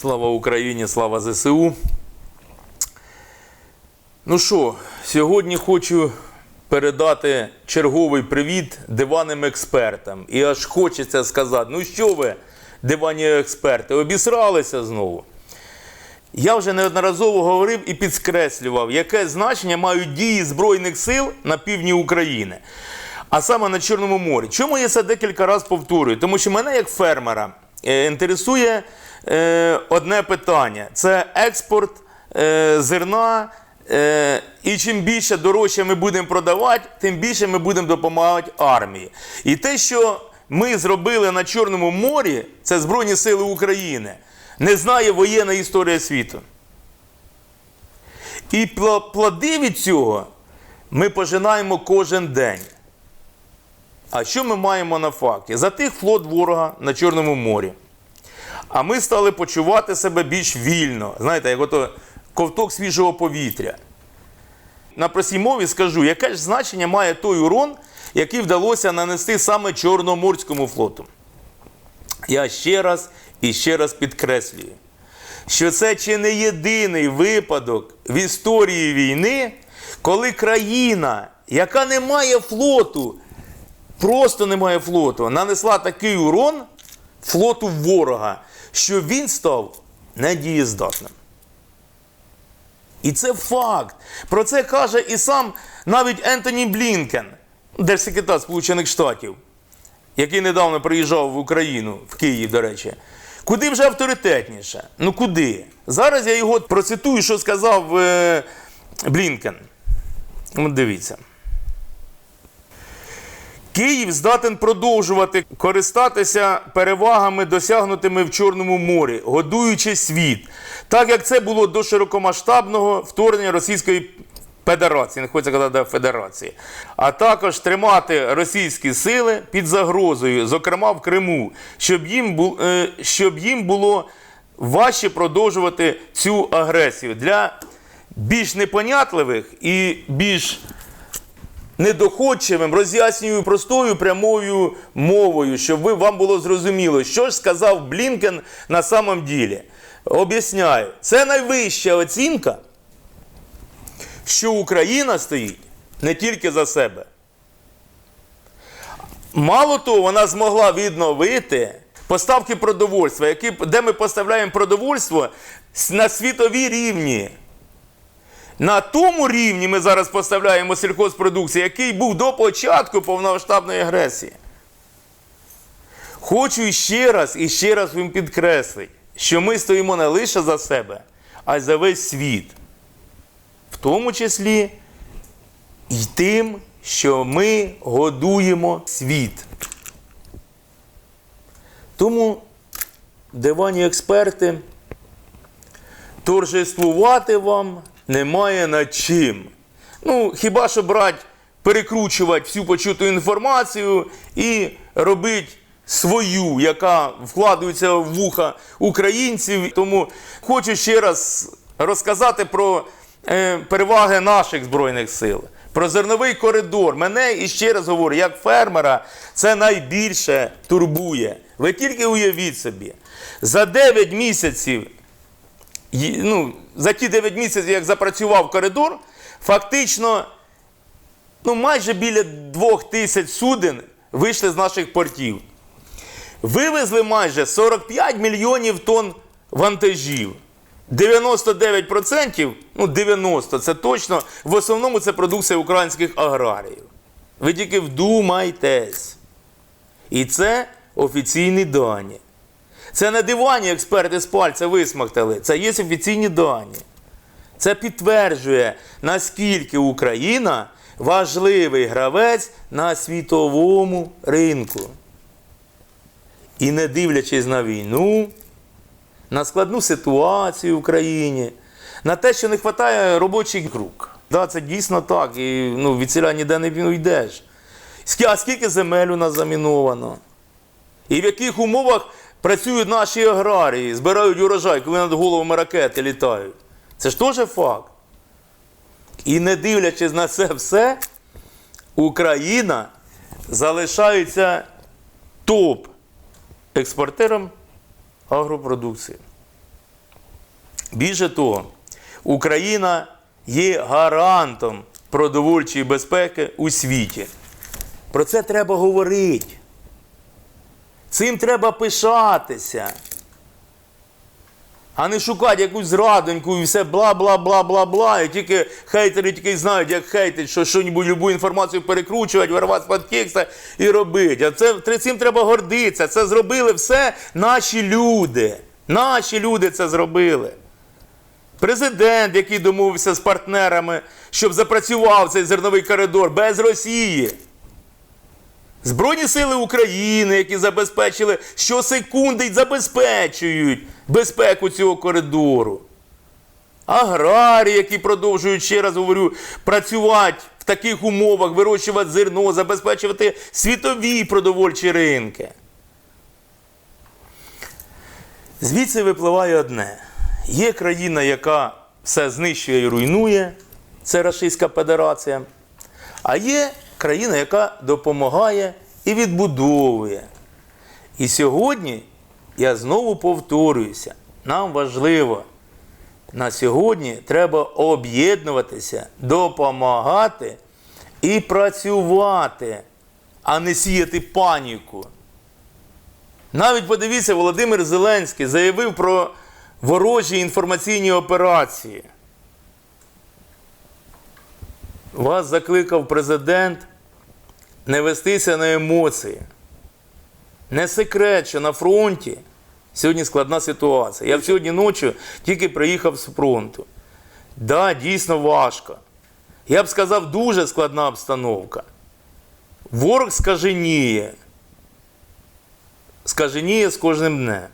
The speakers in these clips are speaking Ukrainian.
Слава Україні, слава ЗСУ. Ну що, сьогодні хочу передати черговий привіт диванним експертам. І аж хочеться сказати: ну що ви, дивані експерти, обісралися знову. Я вже неодноразово говорив і підкреслював, яке значення мають дії Збройних сил на півдні України, а саме на Чорному морі. Чому я це декілька разів повторюю? Тому що мене, як фермера, е, інтересує одне питання: це експорт е, зерна. Е, і чим більше дорожче ми будемо продавати, тим більше ми будемо допомагати армії. І те, що ми зробили на Чорному морі, це Збройні Сили України, не знає воєнна історія світу. І плоди від цього ми пожинаємо кожен день. А що ми маємо на факті? Затих флот ворога на Чорному морі. А ми стали почувати себе більш вільно. Знаєте, як ото ковток свіжого повітря. На простій мові скажу, яке ж значення має той урон, який вдалося нанести саме Чорноморському флоту. Я ще раз і ще раз підкреслюю, що це чи не єдиний випадок в історії війни, коли країна, яка не має флоту, просто не має флоту, нанесла такий урон флоту ворога, що він став недієздатним. І це факт. Про це каже і сам навіть Ентоні Блінкен, держсекретар Сполучених Штатів, який недавно приїжджав в Україну, в Київ, до речі. Куди вже авторитетніше? Ну куди? Зараз я його процитую, що сказав е, Блінкен. Дивіться. Київ здатен продовжувати користатися перевагами, досягнутими в Чорному морі, годуючи світ, так як це було до широкомасштабного вторгнення Російської Федерації, не хочеться казати Федерації, а також тримати російські сили під загрозою, зокрема в Криму, щоб їм, е, щоб їм було важче продовжувати цю агресію. Для більш непонятливих і більш недоходчивим, роз'яснюю простою прямою мовою, щоб ви, вам було зрозуміло, що ж сказав Блінкен на самом ділі. Об'ясняю, це найвища оцінка, що Україна стоїть не тільки за себе. Мало того, вона змогла відновити поставки продовольства, які, де ми поставляємо продовольство на світовій рівні. На тому рівні ми зараз поставляємо сільхозпродукцію, який був до початку повномасштабної агресії. Хочу ще раз і ще раз їм підкреслити, що ми стоїмо не лише за себе, а й за весь світ. В тому числі і тим, що ми годуємо світ. Тому дивані експерти торжествувати вам немає над чим. Ну, хіба що брати, перекручувати всю почуту інформацію і робити свою, яка вкладається в вуха українців. Тому хочу ще раз розказати про е, переваги наших Збройних сил. Про зерновий коридор. Мене і ще раз говорю, як фермера, це найбільше турбує. Ви тільки уявіть собі, за 9 місяців ну, за ті 9 місяців, як запрацював коридор, фактично ну, майже біля 2 тисяч суден вийшли з наших портів. Вивезли майже 45 мільйонів тонн вантажів. 99%, ну 90% це точно, в основному це продукція українських аграріїв. Ви тільки вдумайтесь. І це офіційні дані. Це не дивані експерти з пальця висмактали, це є офіційні дані. Це підтверджує, наскільки Україна важливий гравець на світовому ринку. І не дивлячись на війну, на складну ситуацію в Україні, на те, що не вистачає робочих рук. Да, це дійсно так. І ну, від ціля ніде не уйдеш. Скі- А скільки земель у нас заміновано? І в яких умовах працюють наші аграрії, збирають урожай, коли над головами ракети літають. Це ж теж факт. І не дивлячись на це все, Україна залишається топ експортером агропродукції. Більше того, Україна є гарантом продовольчої безпеки у світі. Про це треба говорити. Цим треба пишатися. А не шукати якусь зрадоньку і все бла бла бла бла бла. І тільки хейтери тільки знають, як хейтить, що щось, любу інформацію перекручувати, вирвати з підтекста і робити. А це цим треба гордитися. Це зробили все наші люди. Наші люди це зробили. Президент, який домовився з партнерами, щоб запрацював цей зерновий коридор без Росії. Збройні сили України, які забезпечили щосекунди й забезпечують безпеку цього коридору. Аграрії, які продовжують, ще раз говорю, працювати в таких умовах, вирощувати зерно, забезпечувати світові продовольчі ринки. Звідси випливає одне: є країна, яка все знищує і руйнує, це Російська Федерація. А є країна, яка допомагає і відбудовує. І сьогодні я знову повторююся: нам важливо, на сьогодні треба об'єднуватися, допомагати і працювати, а не сіяти паніку. Навіть подивіться, Володимир Зеленський заявив про ворожі інформаційні операції. Вас закликав президент не вестися на емоції. Не секрет, що на фронті сьогодні складна ситуація. Я сьогодні ночі тільки приїхав з фронту. Да, дійсно важко. Я б сказав, дуже складна обстановка. Ворог скаженіє. Скаженіє з кожним днем.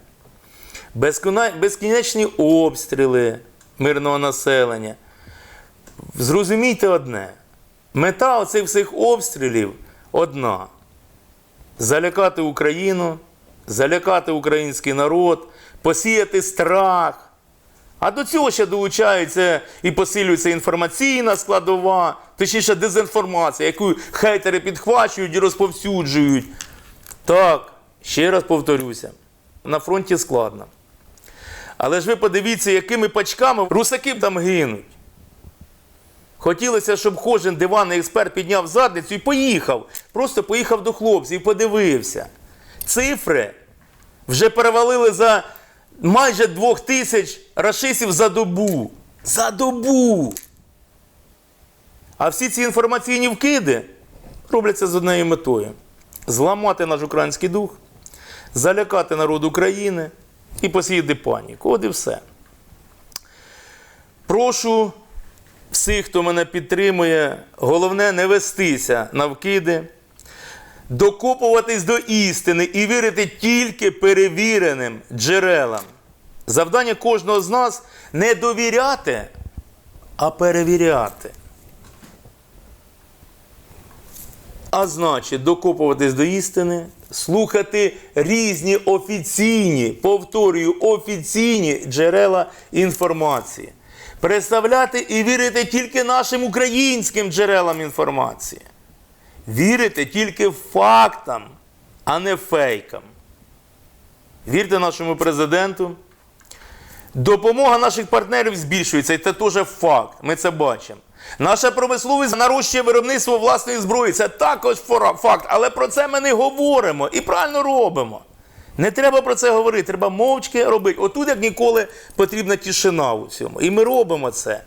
Безкінечні обстріли мирного населення. Зрозумійте одне: мета оцих всіх обстрілів одна: залякати Україну, залякати український народ, посіяти страх. А до цього ще долучається і посилюється інформаційна складова, точніше дезінформація, яку хейтери підхвачують і розповсюджують. Так, ще раз повторюся: на фронті складно. Але ж ви подивіться, якими пачками русаки там гинуть. Хотілося, щоб кожен диванний експерт підняв задницю і поїхав. Просто поїхав до хлопців і подивився. Цифри вже перевалили за майже двох тисяч рашистів за добу. За добу. А всі ці інформаційні вкиди робляться з однією метою: зламати наш український дух, залякати народ України і посіяти паніку. От і все. Прошу всіх, хто мене підтримує, головне не вестися на вкиди, докопуватись до істини і вірити тільки перевіреним джерелам. Завдання кожного з нас не довіряти, а перевіряти. А значить, докопуватись до істини, слухати різні офіційні, повторюю, офіційні джерела інформації, представляти і вірити тільки нашим українським джерелам інформації, вірити тільки фактам, а не фейкам. Вірте нашому президенту. Допомога наших партнерів збільшується, і це теж факт. Ми це бачимо. Наша промисловість нарощує виробництво власної зброї. Це також факт. Але про це ми не говоримо і правильно робимо. Не треба про це говорити, треба мовчки робити. Отут, як ніколи, потрібна тишина у цьому. І ми робимо це.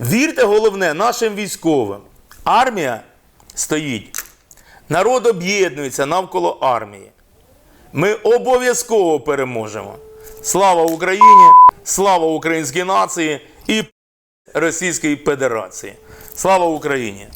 Вірте, головне, нашим військовим. Армія стоїть. Народ об'єднується навколо армії. Ми обов'язково переможемо. Слава Україні! Слава українській нації і Російській Федерації! Слава Україні!